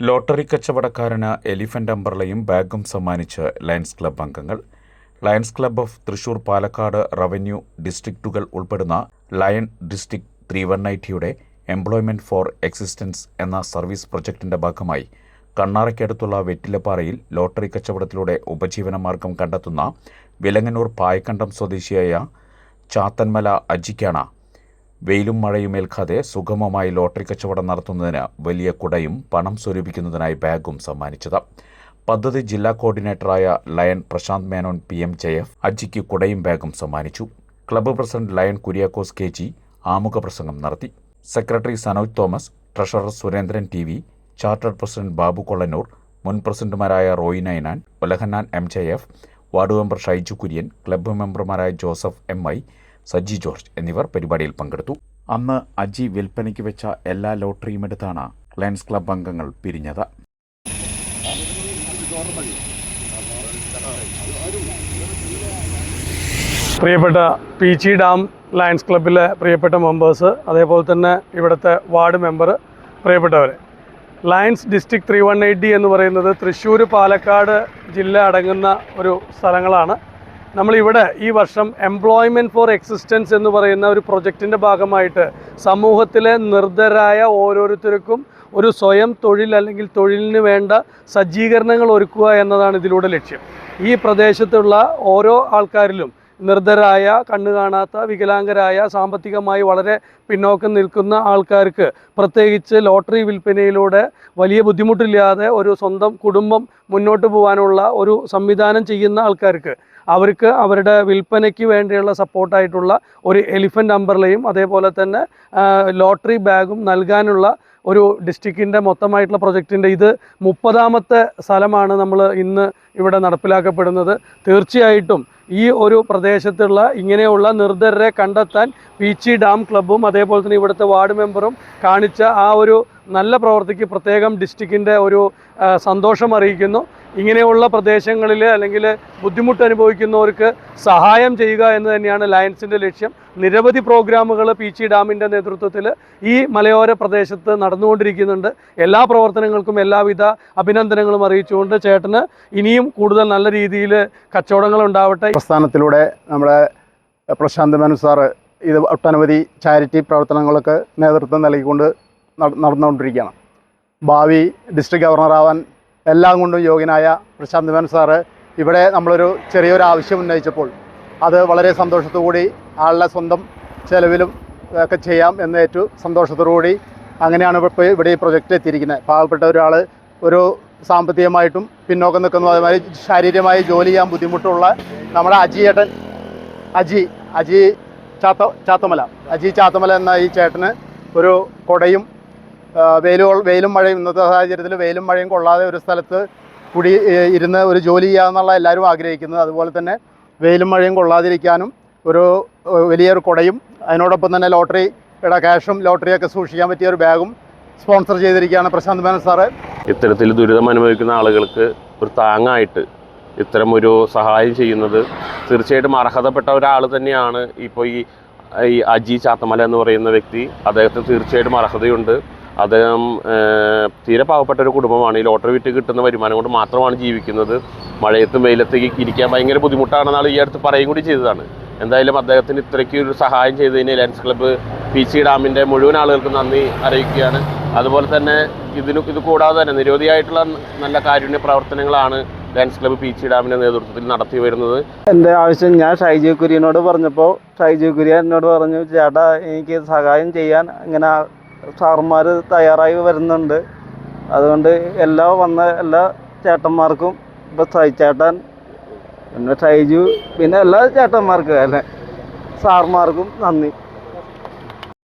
Lottery കച്ചവടക്കാരന് elephant അമ്പർളയും ബാഗും സമ്മാനിച്ച് ലയൺസ് ക്ലബ് അംഗങ്ങൾ. Lions club of Thrissur Palakkad revenue ഡിസ്ട്രിക്റ്റുകൾ ഉൾപ്പെടുന്ന ലയൺ ഡിസ്ട്രിക്ട് ത്രീ വൺ നയന്റിയുടെ എംപ്ലോയ്മെന്റ് ഫോർ എക്സിസ്റ്റൻസ് എന്ന സർവീസ് പ്രൊജക്ടിന്റെ ഭാഗമായി കണ്ണാറയ്ക്കടുത്തുള്ള വെറ്റിലപ്പാറയിൽ ലോട്ടറി കച്ചവടത്തിലൂടെ ഉപജീവനമാർഗം കണ്ടെത്തുന്ന വിലങ്ങനൂർ പായക്കണ്ടം സ്വദേശിയായ ചാത്തന്മല അജിക്കാണ് വെയിലും മഴയും ഏൽക്കാതെ സുഗമമായി ലോട്ടറി കച്ചവടം നടത്തുന്നതിന് വലിയ കുടയും പണം സ്വരൂപിക്കുന്നതിനായി ബാഗും സമ്മാനിച്ചത്. പദ്ധതി ജില്ലാ കോർഡിനേറ്ററായ lion Prashanth Menon P M ജയഫ് അജിക്ക് കുടയും ബാഗും സമ്മാനിച്ചു. Club president lion Kuriakose K G ആമുഖ പ്രസംഗം നടത്തി. Secretary Sanoj Thomas treasurer Surendran T V chartered president Babu Kollannur മുൻ പ്രസിഡന്റുമാരായ Roy Ninan Olahannan M J F ward member Shaiju Kurian club മെമ്പർമാരായ ജോസഫ് എം ഐ സജ്ജി ജോർജ് എന്നിവർ പരിപാടിയിൽ പങ്കെടുത്തു. അന്ന് അജി വിൽപ്പനയ്ക്ക് വെച്ച എല്ലാ ലോട്ടറിയും എടുത്താണ് ലയൺസ് ക്ലബ് അംഗങ്ങൾ പിരിഞ്ഞത്. പ്രിയപ്പെട്ട പി ജി ഡാം ലയൺസ് ക്ലബിലെ പ്രിയപ്പെട്ട മെമ്പേഴ്സ് അതേപോലെ തന്നെ ഇവിടുത്തെ വാർഡ് മെമ്പർ പ്രിയപ്പെട്ടവർ lions district three one eight D എന്ന് പറയുന്നത് തൃശ്ശൂർ പാലക്കാട് ജില്ല അടങ്ങുന്ന ഒരു സ്ഥലങ്ങളാണ്. നമ്മളിവിടെ ഈ വർഷം എംപ്ലോയ്മെന്റ് ഫോർ എക്സിസ്റ്റൻസ് എന്ന് പറയുന്ന ഒരു പ്രൊജക്റ്റിന്റെ ഭാഗമായിട്ട് സമൂഹത്തിലെ നിർദ്ധരായ ഓരോരുത്തർക്കും ഒരു സ്വയം തൊഴിൽ അല്ലെങ്കിൽ തൊഴിലിന് വേണ്ട സജ്ജീകരണങ്ങൾ ഒരുക്കുക എന്നതാണ് ഇതിലൂടെ ലക്ഷ്യം. ഈ പ്രദേശത്തുള്ള ഓരോ ആൾക്കാരിലും നിർദ്ധരായ കണ്ണു കാണാത്ത വികലാംഗരായ സാമ്പത്തികമായി വളരെ പിന്നോക്കം നിൽക്കുന്ന ആൾക്കാർക്ക് പ്രത്യേകിച്ച് ലോട്ടറി വിൽപ്പനയിലൂടെ വലിയ ബുദ്ധിമുട്ടില്ലാതെ ഒരു സ്വന്തം കുടുംബം മുന്നോട്ട് പോകാനുള്ള ഒരു സംവിധാനം ചെയ്യുന്ന ആൾക്കാർക്ക് അവർക്ക് അവരുടെ വിൽപ്പനയ്ക്ക് വേണ്ടിയുള്ള സപ്പോർട്ടായിട്ടുള്ള ഒരു എലിഫന്റ് അംബർലയും അതേപോലെ തന്നെ ലോട്ടറി ബാഗും നൽകാനുള്ള ഒരു ഡിസ്ട്രിക്റ്റിന്റെ മൊത്തമായിട്ടുള്ള പ്രൊജക്റ്റിന്റെ ഇത് മുപ്പതാമത്തെ സ്ഥലമാണ് നമ്മൾ ഇന്ന് ഇവിടെ നടപ്പിലാക്കപ്പെടുന്നത്. തീർച്ചയായിട്ടും ഈ ഒരു പ്രദേശത്തുള്ള ഇങ്ങനെയുള്ള നിർദ്ധരരെ കണ്ടെത്താൻ പീച്ചി ഡാം ക്ലബ്ബും അതേപോലെ തന്നെ ഇവിടുത്തെ വാർഡ് മെമ്പറും കാണിച്ച ആ ഒരു നല്ല പ്രവൃത്തിക്ക് പ്രത്യേകം ഡിസ്ട്രിക്റ്റിന്റെ ഒരു സന്തോഷം അറിയിക്കുന്നു. ഇങ്ങനെയുള്ള പ്രദേശങ്ങളിൽ അല്ലെങ്കിൽ ബുദ്ധിമുട്ട് അനുഭവിക്കുന്നവർക്ക് സഹായം ചെയ്യുക എന്ന് തന്നെയാണ് ലയൻസിന്റെ ലക്ഷ്യം. നിരവധി പ്രോഗ്രാമുകൾ പീച്ചി ഡാമിന്റെ നേതൃത്വത്തിൽ ഈ മലയോര പ്രദേശത്ത് നടന്നുകൊണ്ടിരിക്കുന്നുണ്ട്. എല്ലാ പ്രവർത്തനങ്ങൾക്കും എല്ലാവിധ അഭിനന്ദനങ്ങളും അറിയിച്ചുകൊണ്ട് ചേട്ടന് ഇനിയും കൂടുതൽ നല്ല രീതിയിൽ കച്ചവടങ്ങൾ ഉണ്ടാവട്ടെ. പ്രസ്ഥാനത്തിലൂടെ നമ്മുടെ പ്രശാന്ത് മേനു സാറ് ഇത് ഒട്ടനവധി ചാരിറ്റി പ്രവർത്തനങ്ങളൊക്കെ നേതൃത്വം നൽകിക്കൊണ്ട് നട- നടന്നുകൊണ്ടിരിക്കുകയാണ്. ഭാവി ഡിസ്ട്രിക്ട് ഗവർണറാവാൻ എല്ലാം കൊണ്ടും യോഗ്യനായ പ്രശാന്ത് മേനു സാറ് ഇവിടെ നമ്മളൊരു ചെറിയൊരു ആവശ്യം ഉന്നയിച്ചപ്പോൾ അത് വളരെ സന്തോഷത്തോടുകൂടി ആളുടെ സ്വന്തം ചെലവിലും ഒക്കെ ചെയ്യാം എന്ന് ഏറ്റവും സന്തോഷത്തോടുകൂടി അങ്ങനെയാണ് ഇപ്പോൾ ഇവിടെ ഈ പ്രൊജക്റ്റ് എത്തിയിരിക്കുന്നത് പാവപ്പെട്ട ഒരാൾ ഒരു സാമ്പത്തികമായിട്ടും പിന്നോക്കം നിൽക്കുന്നു. അതുമാതിരി ശാരീരികമായി ജോലി ചെയ്യാൻ ബുദ്ധിമുട്ടുള്ള നമ്മുടെ അജിയേട്ടൻ അജി അജി ചാത്ത ചാത്തമല. അജി ചാത്തമല എന്ന ഈ ചേട്ടന് ഒരു കൊടയും വെയിലോ വെയിലും മഴയും ഇന്നത്തെ സാഹചര്യത്തിൽ വെയിലും മഴയും കൊള്ളാതെ ഒരു സ്ഥലത്ത് കുടി ഇരുന്ന് ഒരു ജോലി ചെയ്യാമെന്നുള്ള എല്ലാവരും ആഗ്രഹിക്കുന്നത്. അതുപോലെ തന്നെ വെയിലും മഴയും കൊള്ളാതിരിക്കാനും ഒരു വലിയൊരു കൊടയും അതിനോടൊപ്പം തന്നെ ലോട്ടറിയുടെ ക്യാഷും ലോട്ടറിയൊക്കെ സൂക്ഷിക്കാൻ പറ്റിയ ഒരു ബാഗും സ്പോൺസർ ചെയ്തിരിക്കുകയാണ് പ്രശാന്ത് മേനൻ സാറ്. ഇത്തരത്തിൽ ദുരിതം അനുഭവിക്കുന്ന ആളുകൾക്ക് ഒരു താങ്ങായിട്ട് ഇത്തരം ഒരു സഹായം ചെയ്യുന്നത് തീർച്ചയായിട്ടും അർഹതപ്പെട്ട ഒരാൾ തന്നെയാണ്. ഇപ്പോൾ ഈ ഈ അജി ചാത്തമല എന്ന് പറയുന്ന വ്യക്തി അദ്ദേഹത്തിന് തീർച്ചയായിട്ടും അർഹതയുണ്ട്. അദ്ദേഹം തീരെ പാവപ്പെട്ട ഒരു കുടുംബമാണ്. ഈ ലോട്ടറി വിറ്റ് കിട്ടുന്ന വരുമാനം കൊണ്ട് മാത്രമാണ് ജീവിക്കുന്നത്. മഴയത്തും വെയിലത്തേക്ക് ഇരിക്കാൻ ഭയങ്കര ബുദ്ധിമുട്ടാണെന്നാണ് ഈ അടുത്ത് പറയും കൂടി ചെയ്തതാണ്. എന്തായാലും അദ്ദേഹത്തിന് ഇത്രയ്ക്ക് ഒരു സഹായം ചെയ്തതിന് ലയൻസ് ക്ലബ്ബ് പി സി ഡാമിന്റെ മുഴുവൻ ആളുകൾക്കും നന്ദി അറിയിക്കുകയാണ്. അതുപോലെ തന്നെ ഇതിന് ഇത് കൂടാതെ തന്നെ നിരവധിയായിട്ടുള്ള നല്ല കാരുണ്യ പ്രവർത്തനങ്ങളാണ് ലയൻസ് ക്ലബ്ബ് പി ചി ഡാമിന്റെ നേതൃത്വത്തിൽ നടത്തി വരുന്നത്. എന്റെ ആവശ്യം ഞാൻ ഷൈജു കുര്യനോട് പറഞ്ഞപ്പോൾ ഷൈജു കുര്യൻ എന്നോട് പറഞ്ഞു ചേട്ടാ എനിക്ക് സഹായം ചെയ്യാൻ ഇങ്ങനെ സാറന്മാർ തയ്യാറായി വരുന്നുണ്ട്. അതുകൊണ്ട് എല്ലാ വന്ന എല്ലാ ചേട്ടന്മാർക്കും ഇപ്പോൾ ചേട്ടൻ പിന്നെ ഷൈജു പിന്നെ എല്ലാ ചേട്ടന്മാർക്കും അല്ലെ? സാർമാർക്കും നന്ദി.